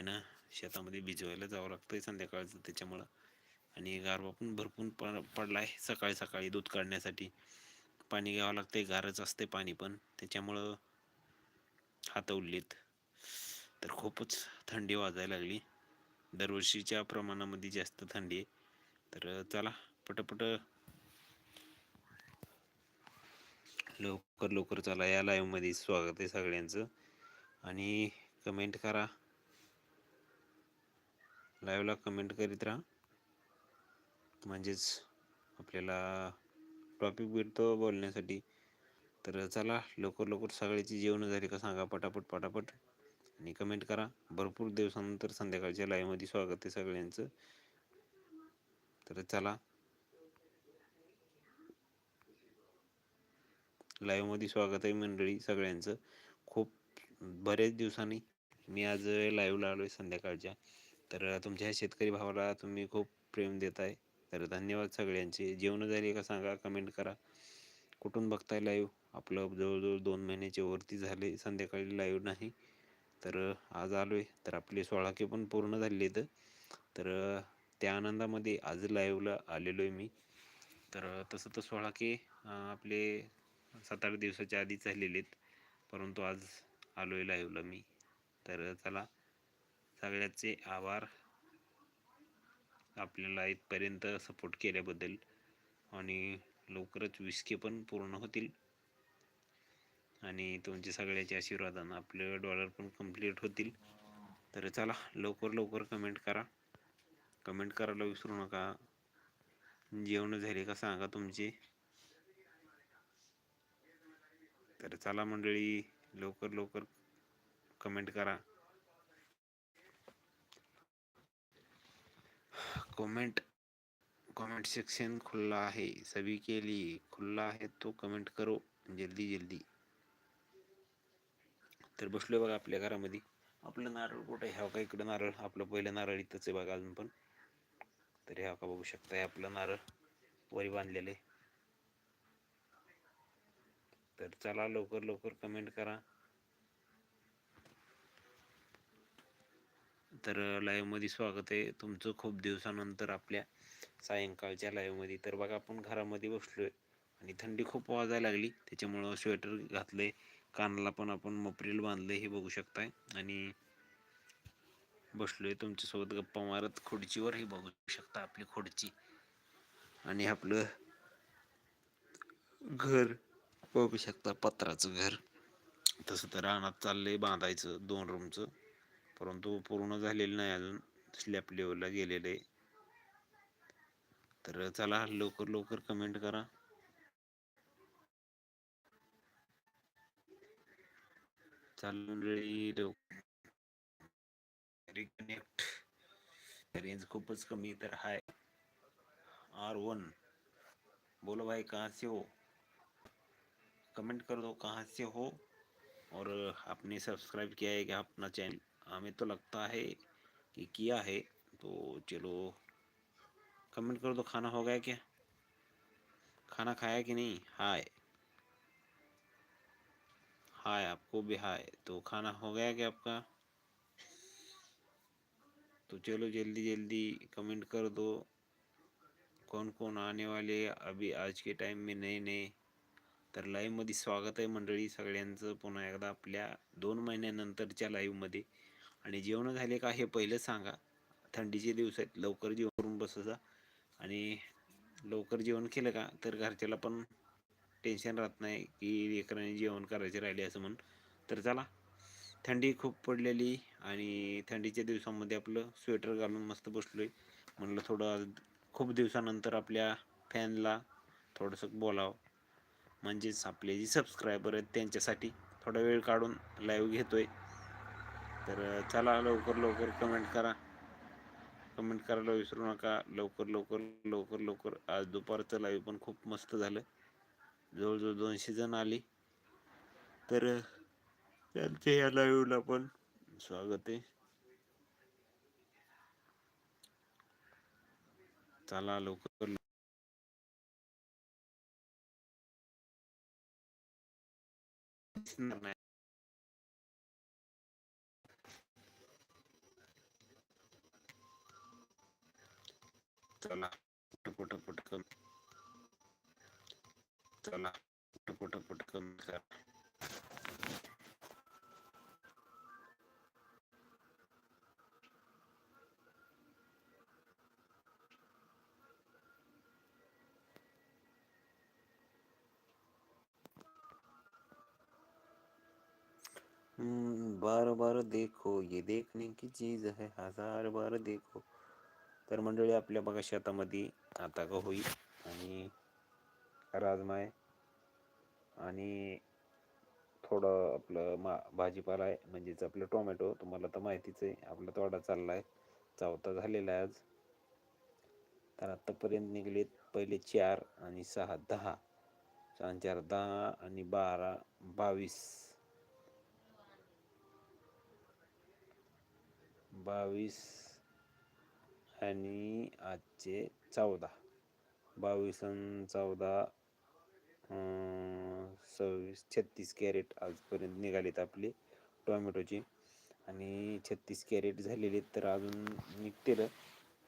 ना शेतामध्ये भिजवायला जावं लागतंय संध्याकाळचं त्याच्यामुळं. आणि गारवा पण भरपूर प आहे सकाळी सकाळी दूध काढण्यासाठी. पाणी घ्यावं लागतंय गारच असते पाणी पण. त्याच्यामुळं हात तर खूपच थंडी वाजायला लागली. दरवर्षीच्या प्रमाणामध्ये जास्त थंडी आहे. तर चला पटपट लवकर लवकर चला. या लाईव्हमध्ये स्वागत आहे सगळ्यांचं. आणि कमेंट करा. लाईव्हला कमेंट करीत राहा. म्हणजेच आपल्याला टॉपिक भेटतो बोलण्यासाठी. तर चला लवकर लवकर सगळ्याची जेवण झाली का सांगा पटापट पटापट. आणि कमेंट करा. भरपूर दिवसानंतर संध्याकाळच्या लाईव्हमध्ये स्वागत आहे सगळ्यांचं. तर चला. लाईव्हमध्ये स्वागत आहे मंडळी सगळ्यांचं. खूप बरेच दिवसांनी मी आज लाईव्हला आलो आहे संध्याकाळच्या. तर तुमच्या ह्या शेतकरी भावाला तुम्ही खूप प्रेम देत आहे तर धन्यवाद सगळ्यांचे. जेवण झाली का सांगा? कमेंट करा. कुठून बघताय लाईव्ह आपलं जवळजवळ दोन महिन्याच्या वरती झाले. संध्याकाळी लाईव्ह नाही. तर आज आलो आहे तर आपले सोळाके पण पूर्ण झाले आहेत तर त्या आनंदामध्ये आज लाईव्हला आलेलो आहे मी. तर तसं तर सोळाके आपले सात आठ दिवसाच्या आधीच झालेले आहेत परंतु आज आलो आहे लाईव्हला मी. तर चला सगळ्याचे आभार. आपल्याला इथपर्यंत सपोर्ट केल्याबद्दल आणि लवकरच विस्के पण पूर्ण होतील. आणि तुमच्या सगळ्याच्या आशीर्वादानं आपले डॉलर पण कंप्लीट होतील. तर चला लवकर लवकर कमेंट करा. कमेंट करायला विसरू नका. जेवण झाले का सांगा तुमचे. तर चला मंडळी लवकर लवकर कमेंट करा. कमेंट कमेंट सेक्शन खुला है सभी के लिए खुला है तो कमेंट करो. जल्दी जल्दी. तर बसलो बघा आपल्या घरामध्ये. आपलं नारळ कुठं ह्या का इकडं नारळ? आपलं पहिलं नारळ इथंच आहे बघा अजून पण. तर ह्या का बघू शकता आपलं नारळ. वरी बांधलेलं आहे. तर चला लवकर लवकर कमेंट करा. तर लाईव्हमध्ये स्वागत आहे. तुमचं खूप दिवसानंतर आपल्या सायंकाळच्या लाईव्हमध्ये तर बघा आपण घरामध्ये बसलो आहे आणि थंडी खूप वाजायला लागली. त्याच्यामुळं स्वेटर घातलंय. कानाला पण आपण मपरील बांधलंय हे बघू शकताय. आणि बसलोय. तुमच्यासोबत गप्पा मारत खुर्चीवर हे बघू शकता आपली खुर्ची. आणि आपलं घर बघू शकता पत्राचं घर. तसं तर रानात चाललंय बांधायचं दोन रूमचं परंतु पूर्ण झालेलं नाही अजून. स्लॅब लेवलला गेलेलं चला, लवकर लवकर कमेंट करा. रिकनेक्ट रेंज खूपच कमी तर हाय आर वन बोलो भाई कहाँ से हो? कमेंट कर दो कहाँ से हो? और आपने सब्सक्राइब किया है क्या अपना चैनल हमें तो लगता है कि किया है तो चलो कमेंट करो तो खाना हो गया क्या? खाना खाया कि नहीं? हाय। हाय आपको भी हाय। तो खाना हो गया क्या आपका? तो चलो जल्दी जल्दी कमेंट कर दो। कौन कौन आने वाले अभी आज के टाइम में नए नए। तर लाईव्हमध्ये स्वागत आहे मंडळी सगळ्यांचं. पुन्हा एकदा आपल्या दोन महिन्यानंतरच्या लाईव्हमध्ये आणि जेवण झाले का हे पहिलं सांगा. थंडीचे दिवस आहेत लवकर जेवण करून बसायचा आणि लवकर जेवण केलं का तर घरच्याला पण टेन्शन राहत नाही की लेकरांनी जेवण करायचे राहिले असं म्हणून. तर चला थंडी खूप पडलेली आणि थंडीच्या दिवसामध्ये आपलं स्वेटर घालून मस्त बसलोय. म्हणलं थोडं खूप दिवसानंतर आपल्या फॅनला थोडंसं बोलावं. म्हणजेच आपले जे सबस्क्रायबर आहेत त्यांच्यासाठी थोडा वेळ काढून लाईव्ह घेतोय. तर चला लवकर लवकर कमेंट करा. कमेंट करायला विसरू नका. लवकर लवकर लवकर लवकर. आज दुपारचं लाईव्ह पण खूप मस्त झालं. जवळजवळ दोनशे जण आली. तर त्यांचे या लाईव्हला पण. स्वागत आहे. चला लवकर नाही. करा बार बार देखो ये देखने की चीज़ है हज़ार बार देखो। तर मंडळी आपल्या बघा शेतामध्ये आता का होईल आणि आहे आणि थोडं आपलं मा भाजीपाला आहे. म्हणजेच आपलं टोमॅटो तुम्हाला तर माहितीच आहे आपला तोडा चालला आहे चौथा झालेला आहे आज. तर आत्तापर्यंत निघलेत पहिले चार आणि सहा दहा. चार दहा आणि बारा बावीस. बावीस आणि आजचे चौदा. बावीस आणि चौदा सव्वीस छत्तीस कॅरेट आजपर्यंत निघालेत आपले टोमॅटोचे. आणि छत्तीस कॅरेट झालेले तर अजून निघतील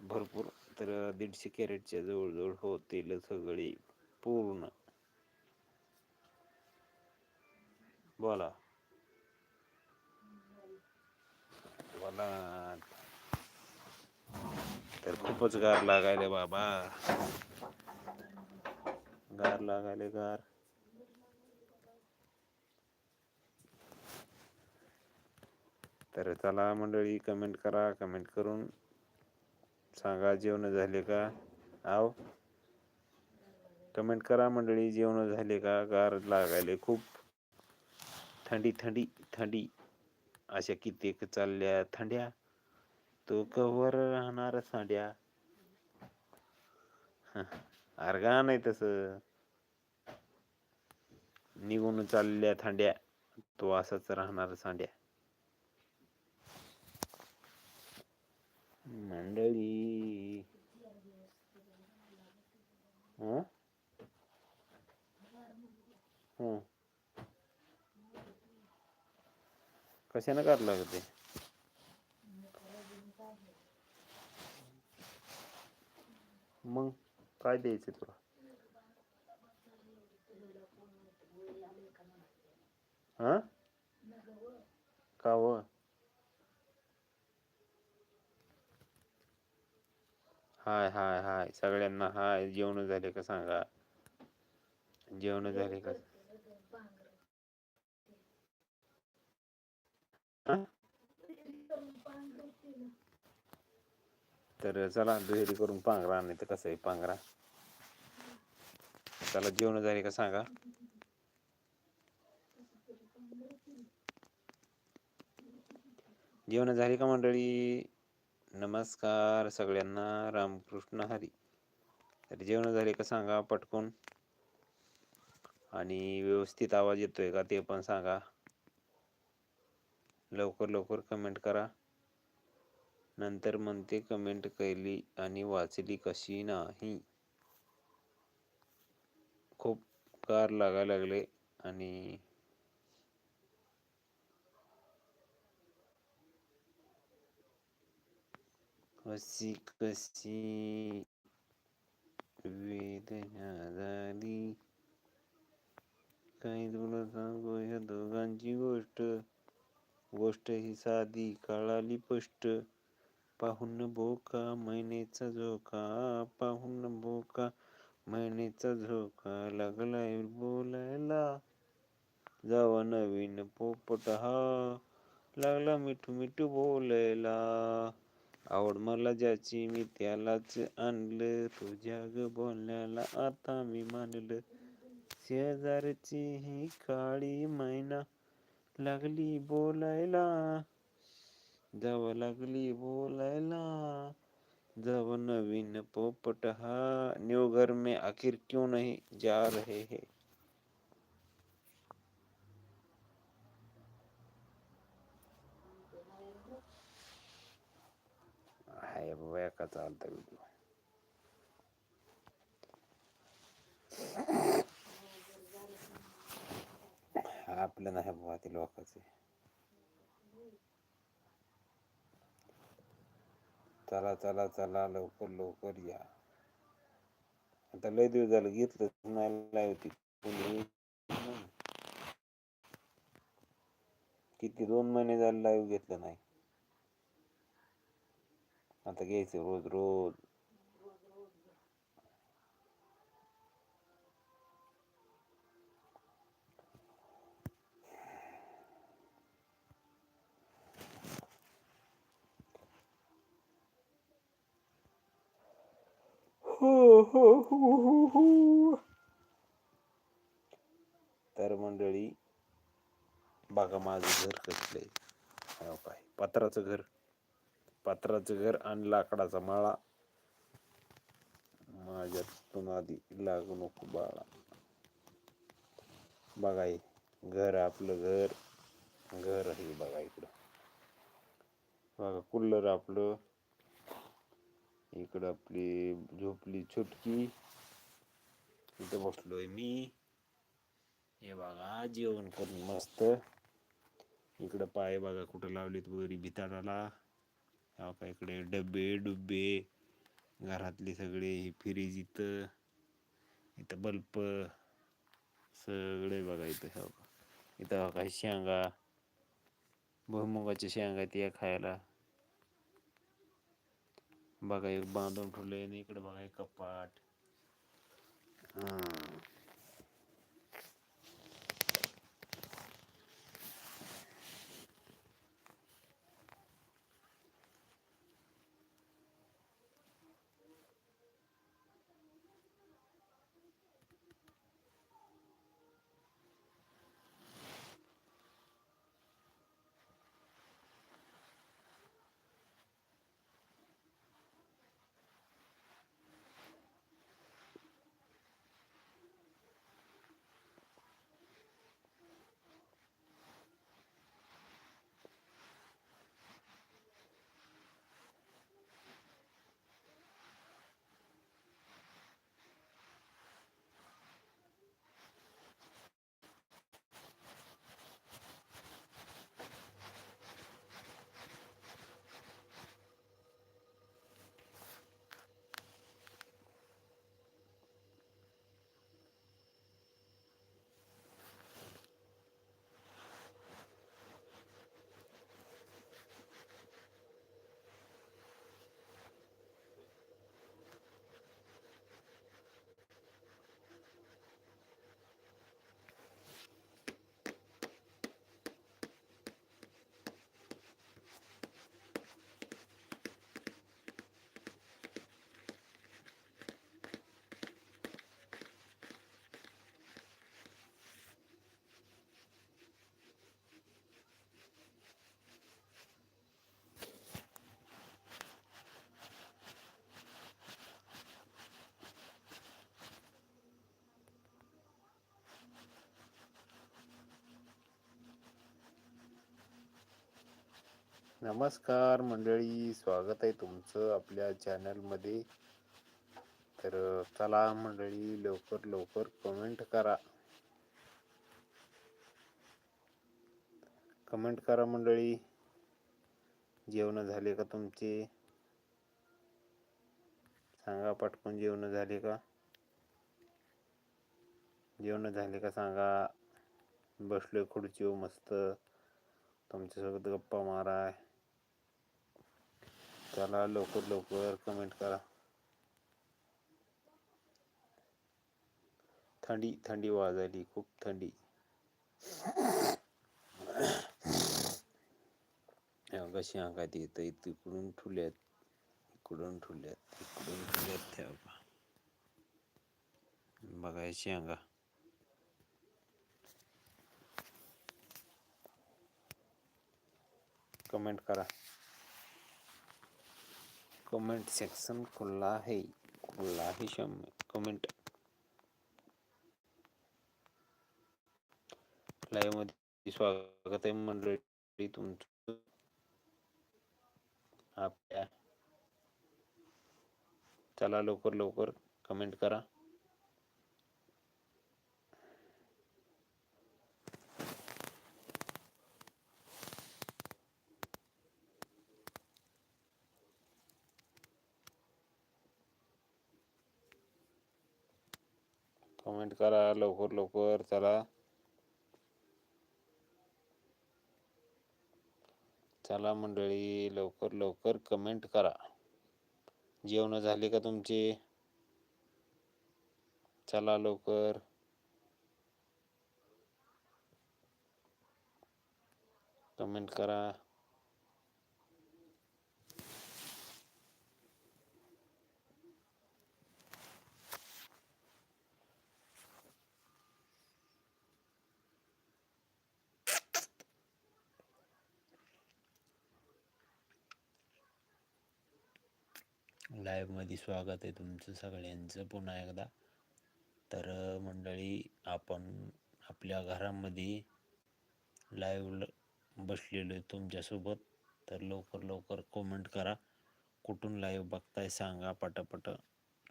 भरपूर. तर दीडशे कॅरेटच्या जवळजवळ होतील सगळे पूर्ण. बोला. बोला. तर खूपच गार लागायले बाबा. गार लागायले गार. तर चला मंडळी कमेंट करा. कमेंट करून सांगा जेवण झाले का? आव. कमेंट करा मंडळी जेवण झाले का? गार लागायले खूप. थंडी थंडी थंडी. अशा कित्येक चालल्या थंड्या. तो कवर राहणार सांड्या. अर्गा नाही तस? निघून चालल्या थांड्या. तो असाच राहणार सांड्या. मंडळी. हं? कशाने काढ लागते मग काय द्यायचं तुला? हा? का व हाय हाय हाय. सगळ्यांना हाय. जेवण झाले का सांगा? जेवण झाले का? तर चला दुहेरी करून पांघरा नाही तर कसं आहे पांघरा. त्याला जेवण झाली का सांगा? जेवण झाली का मंडळी? नमस्कार सगळ्यांना रामकृष्ण हरी. तर जेवण झाले का सांगा पटकून? आणि व्यवस्थित आवाज येतोय का ते पण सांगा. लवकर लवकर कमेंट करा. नंतर म्हणते कमेंट केली आणि वाचली कशी नाही? खूप कार लागायला लागले आणि कशी कशी वेदना झाली? काही तुला सांगू ह्या दोघांची गोष्ट गोष्ट ही साधी कळाली स्पष्ट. पाहून बोका मैनेचा झोका पाहून बोका मैनेचा झोका लागलाय बोलायला. जावा नवीन पोपट हा लागला मिठू मिठू बोलायला. आवड मला ज्याची मी त्यालाच आणलं तुझ्या ग बोलण्याला आता मी मानलं. शेजारची ही काळी मैना लागली बोलायला. जाव लागली बोलायला जब नवीन पोपट हा, न्यू घर में आखिर क्यों नहीं जा रहे हैं? बाबा एका चालता व्हिडिओ आपलं नाही बाबा ते लोकांचे चला चला चला लवकर लवकर या. आता लय दिवस झालं घेतलं नाही लाईव्ह किती दोन महिने झाले लाईव्ह घेतलं नाही. आता घ्यायचं रोज रोज तर मंडळी बघा माझं घर कसलं आहे? काय हो पत्राचं घर. पत्राचं घर आणि लाकडाचा माळा. माझ्यातून आधी लागू नको बाळा. बघा हे घर आपलं घर. घर आहे बघा इकडं. बघा कुल्लर आपलं. इकडं आपली झोपली छुटकी. इथं बसलोय मी. हे बघा जेवण करून मस्त. इकडं पाय बघा कुठं लावलेत वगैरे भिताडाला. हा का इकडे डबे डुबे घरातले सगळे हे फ्रीज इथं इथं बल्ब सगळे बघा इथं हो का इथं काही शेंगा भुईमुगाच्या शेंगा त्या खायला. बघा एक बांधून ठेवले आणि इकडे बघा एक कपाट. हा. नमस्कार मंडळी स्वागत आहे तुमचं आपल्या चॅनलमध्ये. तर चला मंडळी लवकर लवकर कमेंट करा. कमेंट करा मंडळी. जेवण झाले का तुमचे? सांगा पटकून जेवण झाले का? जेवण झाले का सांगा? बसलोय खुर्चीवर मस्त. तुमच्यासोबत गप्पा माराय. त्याला लवकर लवकर कमेंट करा. थंडी थंडी वाजायली खूप थंडी. कशी अंगात येत तिकडून ठुल्यात. इकडून ठुल्यात इकडून ठुल्यात त्या बघायची अंगा कमेंट करा. कमेंट सेक्शन खुला है खुला है शम कमेंट. लाईव्हमध्ये स्वागत आहे मंडळी तुमचं? आपल्या. चला लवकर लवकर कमेंट करा. कमेंट करा लवकर लवकर चला. चला मंडळी लवकर लवकर कमेंट करा. जेवण झाले का तुमचे? चला लवकर. कमेंट करा. लाईव्हमध्ये स्वागत आहे तुमचं सगळ्यांचं. पुन्हा एकदा तर मंडळी आपण आपल्या घरामध्ये लाईव्ह बसलेलो आहे तुमच्यासोबत. तर लवकर लवकर कमेंट करा. कुठून लाईव्ह बघताय सांगा पटापट.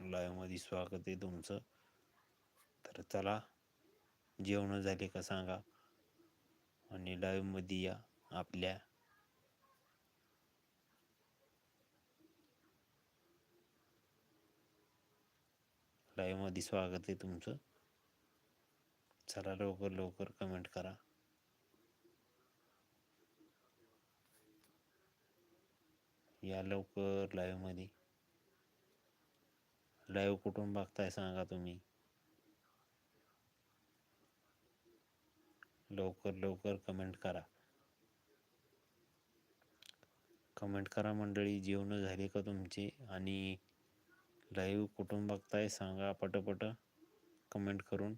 लाईव्हमध्ये स्वागत आहे तुमचं. तर चला जेवणं झाले का सांगा. आणि लाईव्हमध्ये या आपल्या लाईव्हमध्ये स्वागत आहे तुमचं. चला लवकर लवकर कमेंट करा. या लवकर लाईव्हमध्ये लाईव्ह कुठून बघताय सांगा तुम्ही. लवकर लवकर कमेंट करा. कमेंट करा मंडळी जेवण झाले का तुमचे? आणि लाईव्ह कुठून बघताय सांगा पटपट कमेंट करून.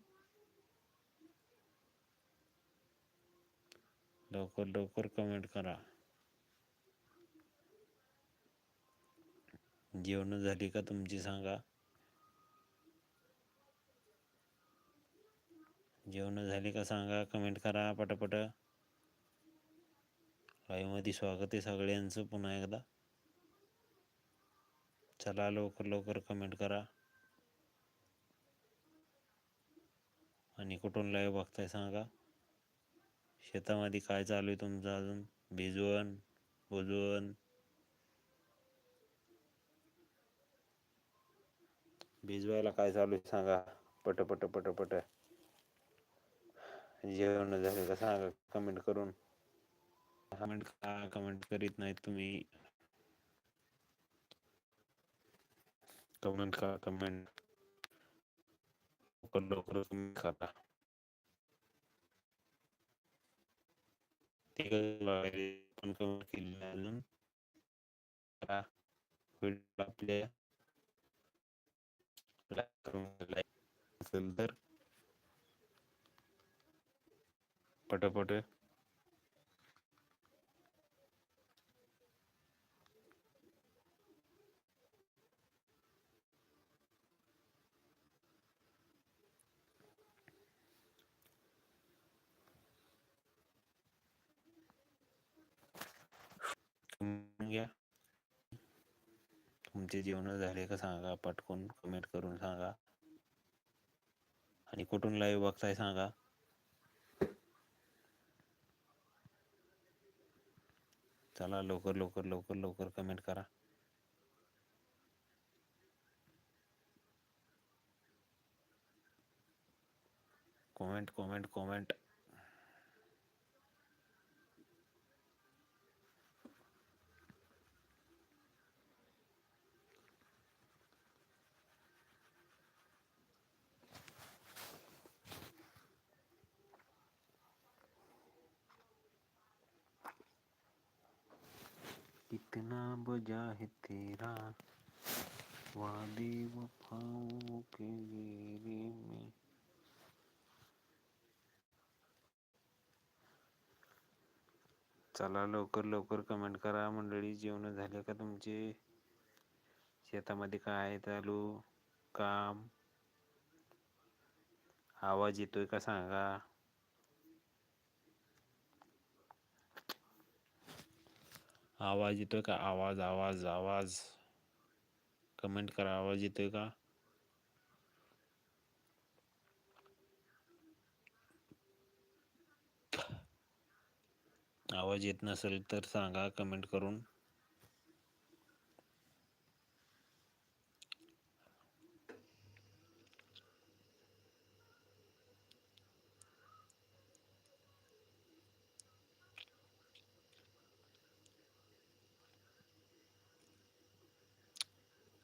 लवकर लवकर कमेंट करा. जेवण झाली का तुमची सांगा. जेवण झाली का सांगा कमेंट करा पटापट. लाईव्हमध्ये स्वागत आहे सगळ्यांचं पुन्हा एकदा. चला लवकर लवकर कमेंट करा. आणि कुठून लाईव्ह बघताय सांगा. शेतामध्ये काय चालू आहे तुमचं अजून? भिजवण बुजवण? भिजवायला काय चालू आहे सांगा. पट पट पट पट. जेवण झाले का सांगा कमेंट करून. कमेंट का कमेंट करीत नाहीत तुम्ही. कमेंट का कमेंट. लवकर लवकर कमेंट करा ते पण कमेंट केली अजून. आपल्या. असेल तर. पटापट. घ्या. तुमचे जेवण झाले का सांगा पटकून कमेंट करून सांगा. आणि कुठून लाईव्ह बघताय सांगा. चला लवकर लवकर लवकर लवकर कमेंट करा. कमेंट कमेंट कमेंट कितना बजा है तेरा। वादे वफाओं के घेरे में। चला लवकर लवकर कमेंट करा मंडळी जेवण झाले का तुमचे? शेतामध्ये काय चालू? काम? आवाज येतोय का सांगा? आवाज येतोय का? आवाज आवाज आवाज. कमेंट करा आवाज येतोय का? आवाज येत नसेल तर सांगा कमेंट करून.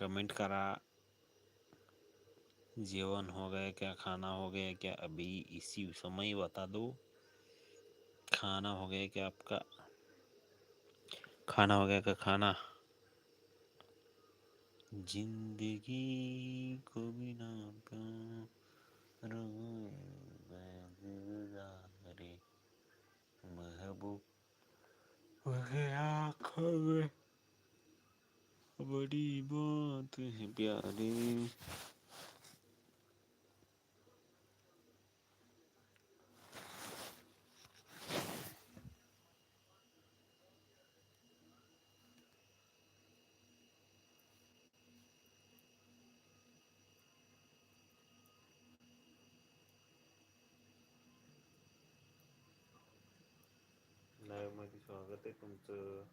कमेंट करा। जीवन हो गया, क्या खाना हो गया, क्या अभी इसी समय बता दो। खाना हो गया क्या आपका? खाना हो गया क्या खाना? ज़िंदगी को बिना प्यार महबूब आँखों में बड़ी बात है प्यारे। लाईव्हमध्ये स्वागत आहे तुमचं.